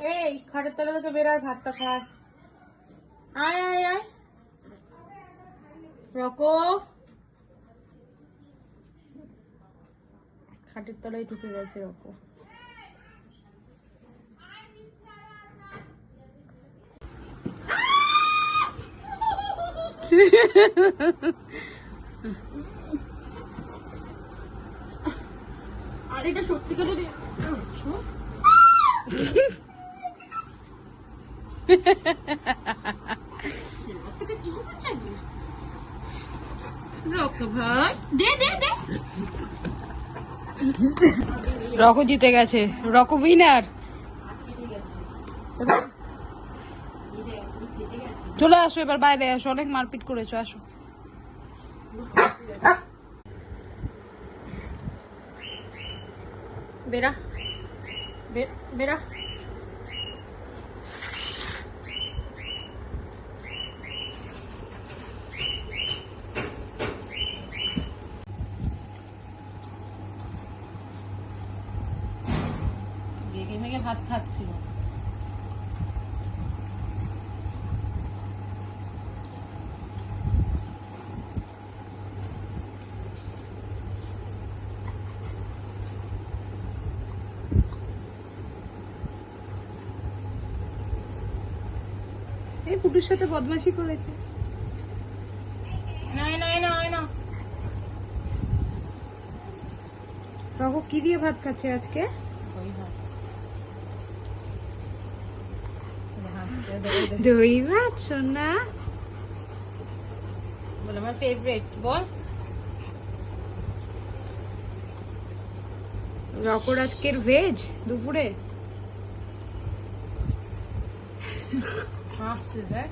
এই খাটের তলা থেকে বেরার ভাতটা খায় আয় আয় আয়। রকো। খাটের তলায় ঢুকে গেছে রকো। আর এটা দে রকো জিতে গেছে। রকো উইনার চলে আসো, এবার বাইরে আসো। অনেক মারপিট করেছ, আসো। বেরা বেরা বেগে মেগে ভাত খাচ্ছিল। এই পুটুর সাথে বদমাশি করেছে। নয় নয় নয় না। রকো কি দিয়ে ভাত খাচ্ছে আজকে ওই ভাত হাসছে দেখো, দেখো। দই ভাত সোনা বলে আমার ফেভারিট বল রকর আজকের ভেজ দুপুরে? হাসছে দেখ।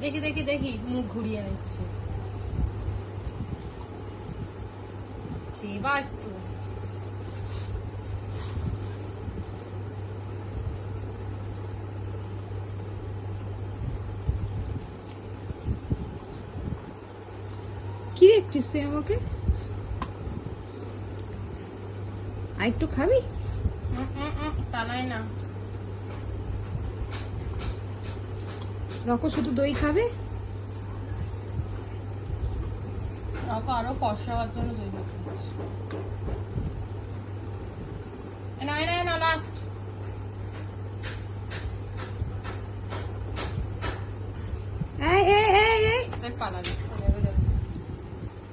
দেখি দেখি দেখি। মুখ ঘুরিয়ে নিচ্ছে। চেবা একটু। কি দেখছিস তুই আমাকে? আর একটু খাবি? টানাই না। রকো শুধু দই খাবে? রকো আরও ফর্সা হওয়ার জন্য দই খাচ্ছে। এ না লাস্ট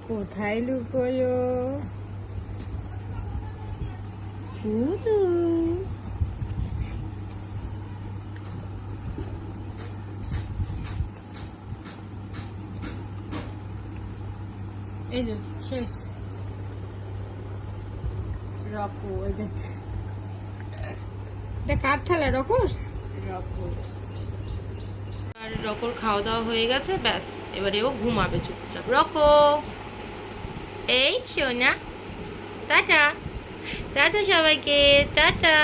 কোথায় লুকোলো শুধু এই যে, শেষ। রকো ওই দেখ। এটা কার থালা, রকর? রকর। আর রকর খাওয়া দাওয়া হয়ে গেছে, ব্যাস। এবারে ও ঘুমাবে চুপচাপ। রকো! এই সোনা টাটা। টাটা সবাইকে। টাটা।